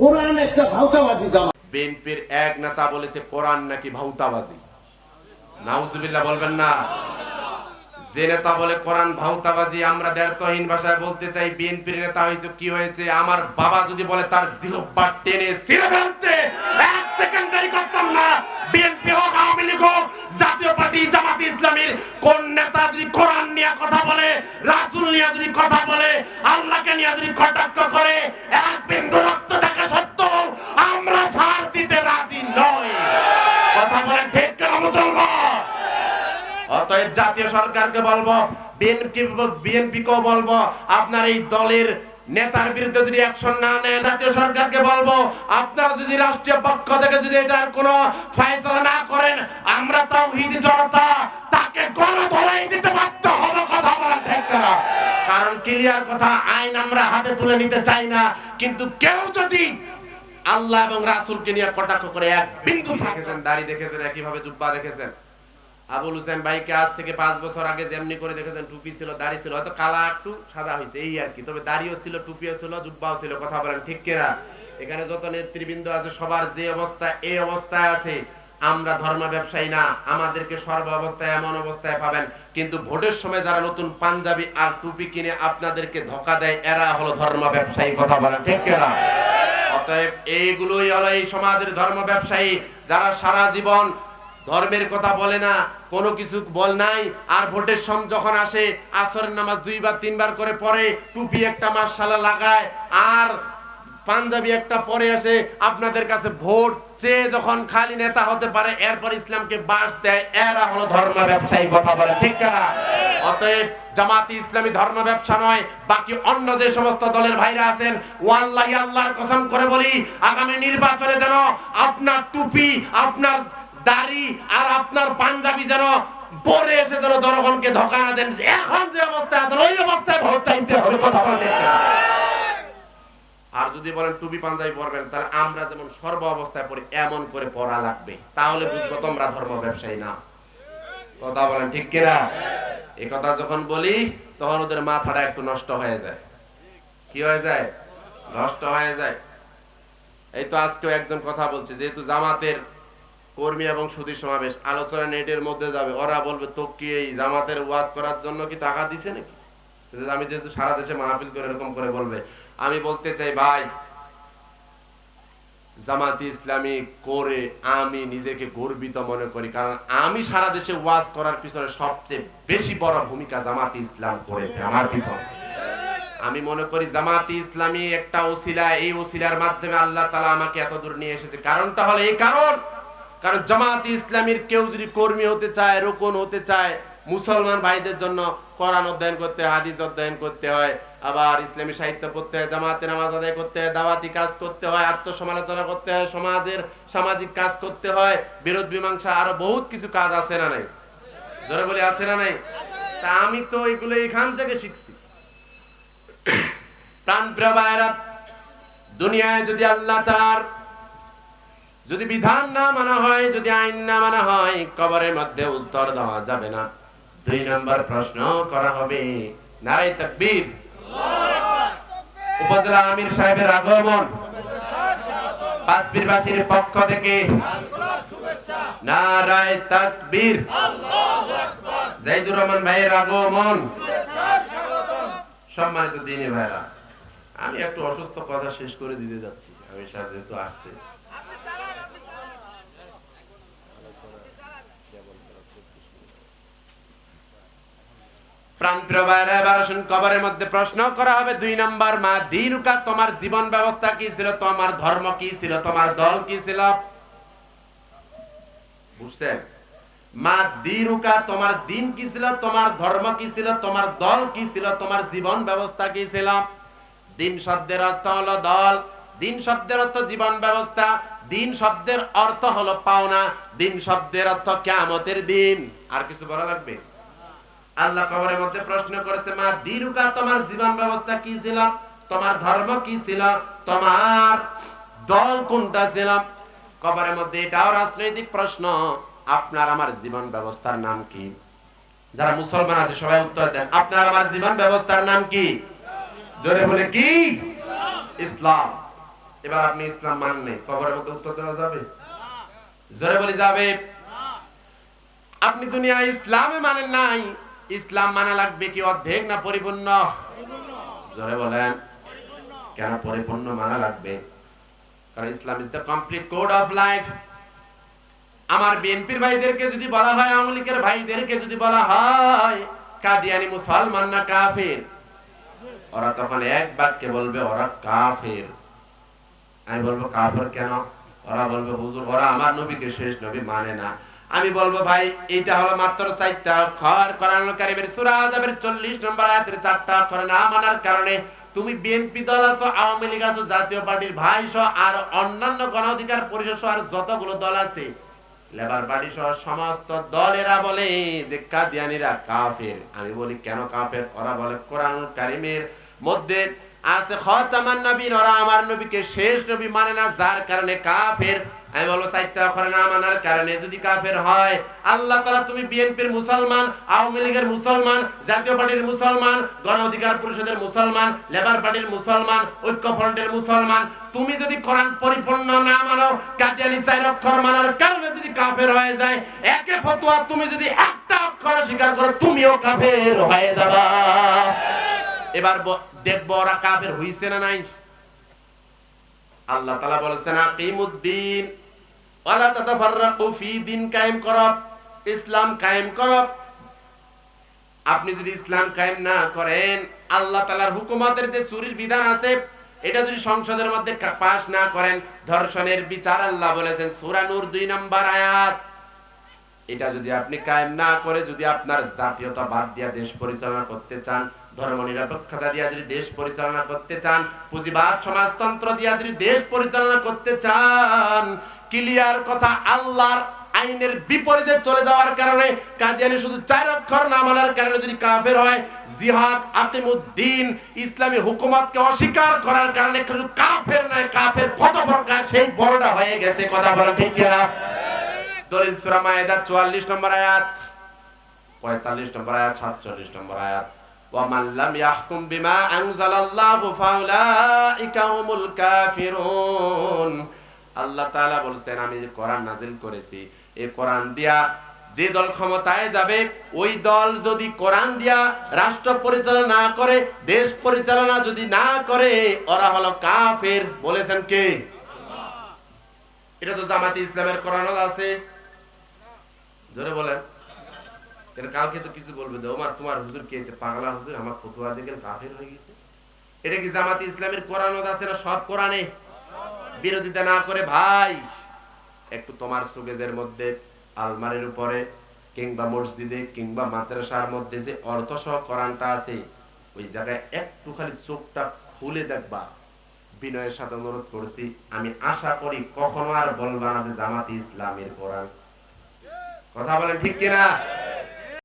কোরআন একটা ভাউতাবাজি বিএনপির এক নেতা বলেছে, কোরআন নাকি ভাউতাবাজি নাউজুবিল্লাহ বলবেন না। যে নেতা বলে কোরআন ভাউতাবাজি আমরা ভাষায় বলতে চাই, বিএনপির নেতা হয়েছে, কি হয়েছে? আমার বাবা যদি বলে তার টেনে ফেলতে, এক সেকেন্ড দেরি করতাম না। বিএনপি হোক, আওয়ামী লীগ হোক, জাতীয় পার্টি, জামাত ইসলামীর, কোন নেতা যদি কোরআন নিয়ে কথা বলে নিয়ে যদি কথা বলে, আল্লাহকে নিয়ে যদি কটাক্ষ করে, এক জাতীয় সরকারকে বলব, বিএনপি বিএনপিকেও বলব, আপনার এই দলের নেতার বিরুদ্ধে যদি অ্যাকশন না নেয়, জাতীয় সরকারকে বলব, আপনারা যদি রাষ্ট্রীয় পক্ষ থেকে যদি এটার কোনো ফয়সালা না করেন, আমরা তাও তাওহীদি জনতা তাকে গণধরাই দিতে বাধ্য হব, কথা বলেন ঠিক না। কারণ ক্লিয়ার কথা, আইন আমরা হাতে তুলে নিতে চাই না, কিন্তু কেউ যদি আল্লাহ এবং রাসূলকে নিয়ে কটাক্ষ করে, এক বিন্দু দেখেছেন দাড়ি দেখেছেন, একইভাবে জুব্বা দেখেছেন। আবুল হোসেন ভাইকে আজ থেকে পাঁচ বছর আগে যেমনি করে দেখেছেন, টুপি ছিল, দাড়ি ছিল, হয়তো কালা একটু সাদা হয়েছে, এই আর কি। তবে দাড়িও ছিল, টুপিও ছিল, জুব্বাও ছিল, কথা বলেন ঠিক কেনা? এখানে যত নেতৃবৃন্দ আছে, সবার যে অবস্থা এই অবস্থায় আছে। আমরা ধর্ম ব্যবসায়ী না, আমাদেরকে সর্ব অবস্থায় এমন অবস্থায় পাবেন। কিন্তু ভোটের সময় যারা নতুন পাঞ্জাবি আর টুপি কিনে আপনাদেরকে ধোকা দেয়, এরা হলো ধর্ম ব্যবসায়ী, কথা বলেন ঠিক কেনা? অতএব এইগুলোই হলো এই সমাজের ধর্ম ব্যবসায়ী, যারা সারা জীবন ধর্মের কথা বলে না, কোনো কিছু বল নাই, আর ভোটের সম যখন আসে, আসরের নামাজ দুইবার, তিনবার করে পড়ে, টুপি একটা মাসালা লাগায়, আর পাঞ্জাবি একটা পরে আসে, আপনাদের কাছে ভোট চেয়ে যখন খালি নেতা হতে পারে, এরপর ইসলামকে বাস দেয়, এরা হলো ধর্ম ব্যবসায়ী, কথা বলে, ঠিক না অতএব জামাতি ইসলামী ধর্ম ব্যবসা নয়, বাকি অন্য যে সমস্ত দলের ভাইরা আছেন, ওয়াল্লাহি আল্লাহর কসম করে বলি, আগামী নির্বাচনে যেন আপনার টুপি, আপনার দাড়ি আর আপনার পাঞ্জাবি যেন পরে এসে যেন জনগণকে ধোকা না দেন। এখন যে অবস্থায় আছেন, ওই অবস্থায় ভোট চাইতে হবে, কথা বলেন। আর যদি বলেন টুপি পাঞ্জাবি পরবেন, তাহলে আমরা যেমন সর্ব অবস্থায় পড়ি, এমন করে পড়া লাগবে। তাহলে বুঝব তোমরা ধর্ম ব্যবসায়ী না। কথা বলেন ঠিক কিনা? এই কথা যখন বলি, তখন ওদের মাথাটা একটু নষ্ট হয়ে যায়। কি হয়ে যায়? নষ্ট হয়ে যায়। এই তো আজকেও একজন কথা বলছে, যেহেতু জামাতের কর্মী এবং সুদী সমাবেশ। আলোচনা নেটের মধ্যে যাবে। ওরা বলবে তো কি এই জামাতের ওয়াজ করার জন্য কি টাকা দিছে নাকি? আমি যেহেতু সারা দেশে মাহফিল করে এরকম করে বলবে। আমি বলতে চাই, ভাই, জামাতি ইসলামী করে আমি নিজেকে গর্বিত মনে করি। কারণ আমি সারা দেশে ওয়াজ করার পিছনে সবচেয়ে বেশি বড় ভূমিকা জামাতি ইসলাম করেছে আমার পিছনে। আমি মনে করি জামাতি ইসলামী একটা ওসিলা, এই ওসিলার মাধ্যমে আল্লাহ তালা আমাকে এত দূর নিয়ে এসেছে। কারণটা হলো এই কারণ কারণ জামাতি ইসলামীর কেউ যদি কর্মী হতে চায়, রোকন হতে চায়, মুসলমান ভাইদের জন্য কোরআন অধ্যয়ন করতে হয়, হাদিস অধ্যয়ন করতে হয়, আবার ইসলামী সাহিত্য পড়তে হয় জামাতে নামাজ আদায় করতে হয়, দাওয়াতি কাজ করতে হয়, আত্মসমালোচনা করতে হয়, সমাজের সামাজিক কাজ করতে হয়, বিরোধ মীমাংসা আরও বহুত কিছু কাজ আছে না নাই? জোরে বলে, আছে না নাই? তা আমি তো এগুলো এখান থেকে শিখছি। প্রাণ প্রিয় দুনিয়ায় যদি আল্লাহ তার যদি বিধান না মানা হয়, যদি আইন না মানা হয়, কবরের মধ্যে উত্তর দেওয়া যাবে না। দুই নম্বর প্রশ্ন করা হবে নারাই তাকবীর। উপজেলা আমির সাহেবের আগমন। পাঁচপীরবাসীর পক্ষ থেকে নারায় তাকবীর। জাইদুর রহমান ভাইয়ের আগমন। সম্মানিত দিনী ভাইরা, আমি একটু অসুস্থ কথা শেষ করে দিতে যাচ্ছি, আমি স্যার যেহেতু আসতে। কবরের মধ্যে প্রশ্ন করা হবে, দুই নাম্বার, মা, দিনুকা, তোমার জীবন ব্যবস্থা কি ছিল? তোমার ধর্ম কি ছিল? তোমার দল কি ছিল? বুঝছেন? মা, দিনুকা, তোমার দিন কি ছিল? তোমার ধর্ম কি ছিল? তোমার দল কি ছিল? তোমার জীবন ব্যবস্থা কি ছিল? দিন শব্দের অর্থ হলো দল, দিন শব্দের অর্থ জীবন ব্যবস্থা, দিন শব্দের অর্থ হলো পাওনা, দিন শব্দের অর্থ কিয়ামতের দিন। আর কিছু বলা লাগবে? আল্লাহ কবরের মধ্যে প্রশ্ন করেছে, মা দিনুকা তোমার জীবন ব্যবস্থা কি ছিল? তোমার ধর্ম কি ছিল? তোমার দল কোনটা ছিল? কবরের মধ্যে এটাও রাজনৈতিক প্রশ্ন, আপনার আমার জীবন ব্যবস্থার নাম কি? যারা মুসলমান আছে, সবাই উত্তর দেন, আপনার আমার জীবন ব্যবস্থার নাম কি? জোরে বলে, কি? ইসলাম। এবার আপনি ইসলাম মানেন কবরের মধ্যে উত্তর দেওয়া যাবে? জোরে বলে যাবে? আপনি দুনিয়া ইসলামে মানেন নাই ইসলাম মানা লাগবে কি অর্ধেক না পরিপূর্ণ? জোরে বলেন। কেন পরিপূর্ণ মানা লাগবে? কারণ Islam is the complete code of life আমার বিএনপির ভাইদেরকে যদি বলা হয়, আওয়ামী লীগের ভাইদেরকে যদি বলা হয়, কাদিয়ানি মুসলমান না কাফের? ওরা তখন এক বাক্যে বলবে, ওরা কাফের। আমি বলব, কাফের কেন? ওরা বলবে, হুজুর, ওরা আমার নবীকে শেষ নবী মানে না। আমি বলব ভাই, এইটা হলো মাত্র চারটা অক্ষর। কোরআন কারিমের সূরা আযাবের 40 নম্বর আয়াতের চারটা অক্ষর না মানার কারণে তুমি বিএনপি দল আছো, আওয়ামী লীগ আছো, জাতীয় পার্টির ভাই সহ, আর অন্যান্য গণ অধিকার পরিষদ সহ আর যতগুলো দল আছে, লেবার পার্টি সহ সমস্ত দলেরা বলে যে কাদিয়ানিরা কাফের। আমি বলি, কেন কাফের? ওরা বলে কোরআন কারিমের মধ্যে আছে খতামান নবীর ওরা আমার নবীকে শেষ নবী মানে না, যার কারণে কাফের। আমি বলব, সাইটটা করে না মানার কারণে যদি কাফের হয়, আল্লাহ তাআলা তুমি বিএনপির মুসলমান, আওয়ামী লীগের মুসলমান, জাতীয় পার্টির মুসলমান, গণ অধিকার পরিষদের মুসলমান, লেবার পার্টির মুসলমান, ঐক্য মুসলমান, তুমি যদি কোরআন পরিপূর্ণ না মানো, কাদিয়ানি চার অক্ষর মানার কারণে যদি কাফের হয়ে যায়, একে ফতোয়া তুমি যদি একটা অক্ষর স্বীকার করো, তুমিও কাফের হয়ে যাবা। এবার দেখব ওরা কাফের হইছে না নাই। আল্লাহ তাআলা বলেছেন আকিমুদ্দিন ওয়ালা তাতাফাররাকু ফি দিন কায়েম করো, ইসলাম কায়েম করো। আপনি যদি ইসলাম কায়েম না করেন, আল্লাহ তাআলার হুকুমতের যে চুরির বিধান আছে, এটা যদি সংসদের মধ্যে পাশ না করেন, ধর্ষণের বিচার আল্লাহ বলেছেন সুরানুর দুই 2 নম্বর আয়াত। এটা যদি আপনি কায়েম না করে, যদি আপনার জাতীয়তা বাদ দিয়া দেশ পরিচালনা করতে চান ধর্ম নিরপেক্ষতা দিয়া যদি দেশ পরিচালনা করতে চান, পুঁজিবাদ সমাজতন্ত্র দিয়া যদি দেশ পরিচালনা করতে চান। ক্লিয়ার কথা, আল্লাহর আইনের বিপরীতে চলে যাওয়ার কারণে শুধু চার অক্ষর না মানার কারণে যদি কাফের হয়, জিহাদ ইসলামী হুকুমতকে অস্বীকার করার কারণে শুধু কাফের নয়, কাফের কত প্রকার সেই বড়টা হয়ে গেছে, কথা বলা ঠিক কিনা? দলিল সূরা মায়েদা 44 নম্বর আয়াত 45 নম্বর আয়াত 47 নম্বর আয়াত। ওয়া মান লাম ইয়াহকুম বিমা আনজালাল্লাহু ফাউলাইকা হুমুল কাফিরুন। আল্লাহ বলছেন, আমি যে কোরআন নাজিল করেছি, এই কোরআন দিয়া যে দল ক্ষমতায় যাবে, ওই দল যদি কোরআন দিয়া রাষ্ট্র পরিচালনা না করে, দেশ পরিচালনা যদি না করে, ওরা হলো কাফের। বলেছেন কে? এটা তো জামাতে ইসলামের কোরআন আছে। জোরে বলেন। কালকে তো কিছু বলবে যে ওমার, তোমার হুজুর কে হয়েছে? পাগলা হুজুর, আমার ফতুয়া দেখেন কাফের হয়ে গেছে। এটা কি জামাতে ইসলামের কোরআন আছে না সব কোরআনে? বিরোধিতা না করে ভাই, একটু তোমার সুগেজের মধ্যে, আলমারির উপরে, কিংবা মসজিদে, কিংবা মাদ্রাসার মধ্যে যে অর্থ সহ কোরআনটা আছে, ওই জায়গায় একটু খালি চোখটা খুলে দেখবা। বিনয়ের সাথে অনুরোধ করছি, আমি আশা করি কখনো আর বলবা না যে জামাতি ইসলামের কোরআন। কথা বলেন ঠিক কিনা?